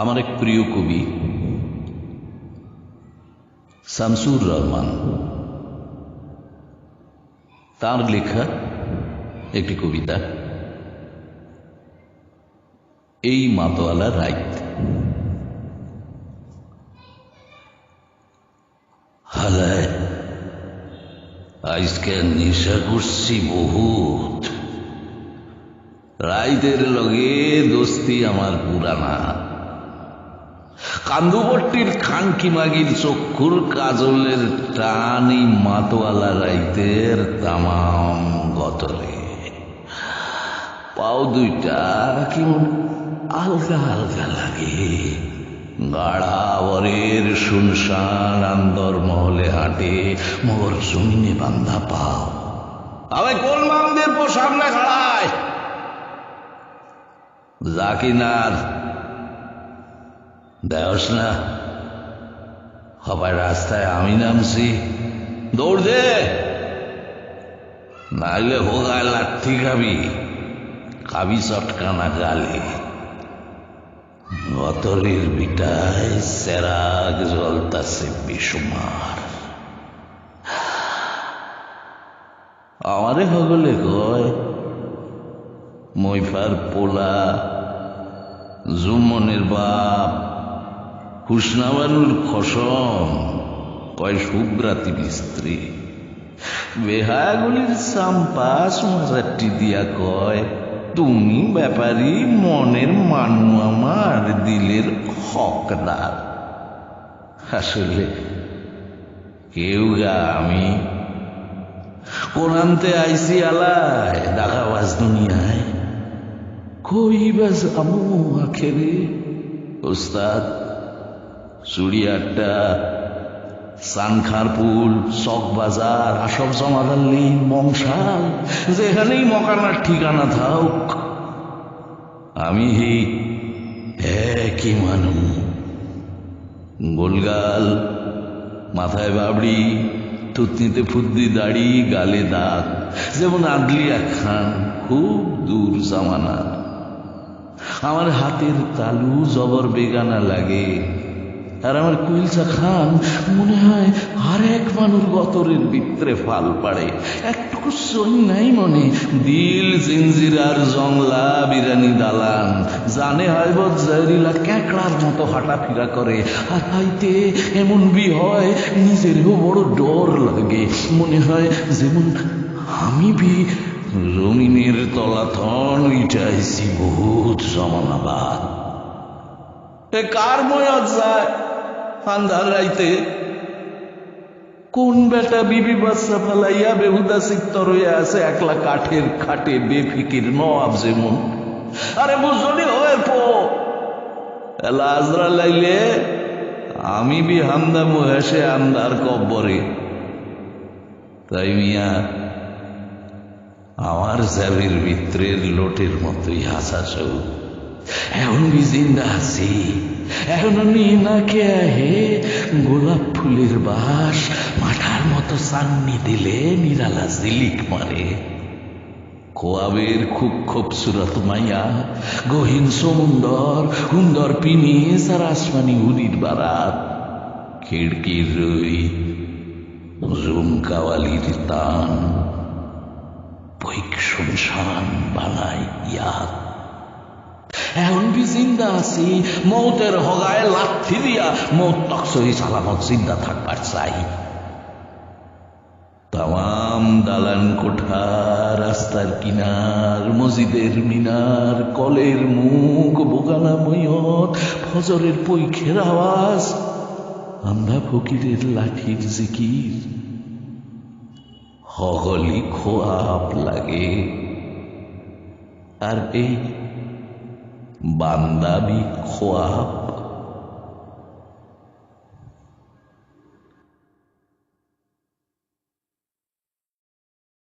আমার এক প্রিয় কবি, শামসুর রহমান। তার লেখা একটি কবিতা, এই মাতোয়ালা রাইত। হালায়, আজকে নেশা করছি বহুত। রাইতের লগে দোস্তি আমার পুরানা। কান্দুবট্টির খানকি মাগির চক্ষুর কাজলের টানি মাতোয়ালা রাইতের তামাম গতরে। পাও দুইটা কেমন আলগা আলগা লাগে। গাড়াবরের শুনশান আন্দর মহলে হাঁটে, মোর জমিনে বান্ধা পাও। আমি কোন মামদের পর সামনে খাড়ায় জাকিনার দেওস না। সবাই রাস্তায় আমি নামছি। দৌড় দে। নাইলে হোগায় লাঠি খাবি। খাবি চটকানা গালে। গতরের বিটায় সেরাগ জ্বলতাছে বেসুমার আমারে হগলে কয় মৈফার পোলা, জুমনের বাপ হুসনাবানুর খসম। কয় সুব্রাতি স্ত্রী বেহাগুলির সাম্পাস মাজারটি দিয়া কয়, তুমি ব্যাপারী মনের মানু আমার দিলের হকদার। আসলে কেউ গা আমি। কোরআনতে আইসি আলায়, দাগাবাজ দুনিয়ায়। কই বাজ আমু আখেরে? ওস্তাদ চুড়িয়াটা সানখারপুল চক বাজার আসব জমাদাল্লি মংসাল, যেখানেই মকানার ঠিকানা থাক আমি একই মানু। গোলগাল, মাথায় বাবড়ি, থুতনিতে ফুদ্দি দাড়ি, গালে দাঁত যেমন আদলিয়া খান, খুব দূর জামানার। আমার হাতের তালু জবর বেগানা লাগে। আর আমার কুইলসা খান মনে হয় আর এক মানুষ গতরের ভিতরে ফাল পাড়ে। একটুকু সই নাই মনে। দিল জিঞ্জিরার জংলা, বিরানি দালান। জানে হয় বজারিলা ক্যাকড়ার মতো হাঁটাফিরা করে। আর হাইতে এমন বি হয়, নিজেরও বড় ডর লাগে। মনে হয় যেমন আমি বি রমিনের তলাথন উইটাইছি বহুত জমানাবাদ। এ কার ময়াত যায়? আন্ধার রাইতে কোন বেটা বিবি বাচ্চা ফালাইয়া বেহুদা সিক্ত হইয়া আছে, একলা কাঠের খাটে বেফিকির নবাব যেমন। আরে বুঝলি হয়ে পো। এলা আজরা লাইলে আমি বি হামদা মুহেসে আন্দার কব্বরে। তাই মিয়া, আমার জাবির ভিতরের লোটের মতোই হাসা চৌ। এখন বি জিন্দা আছি এখন না কে হে গোলাপ ফুলের বাস মাঠার মতো চাননি দিলে নিরালা জিলিক মারে খোয়াবের খুব খুবসুরত মাইয়া গহীন সমুন্দর সুন্দর পিনিস আর আসমানি উড়ির বারাত খিড়কির রই জুমকাওয়ালির তান বৈক শুনশান বানাই ইয়াদ এখন বি জিন্দা আছি? মৌতের হগায় লাথি দিয়া মৌত তকসই সালামত জিন্দা থাকবার চাই। তাম দালান কোঠা, রাস্তার কিনার, মসজিদের মিনার, কলের মুখ বোগানা ময়ত ফজরের পৈখের আওয়াজ আমরা ফকিরের লাঠির জিকির। হগলি খোয়াব লাগে। আর এই বান্দাবি খোয়াব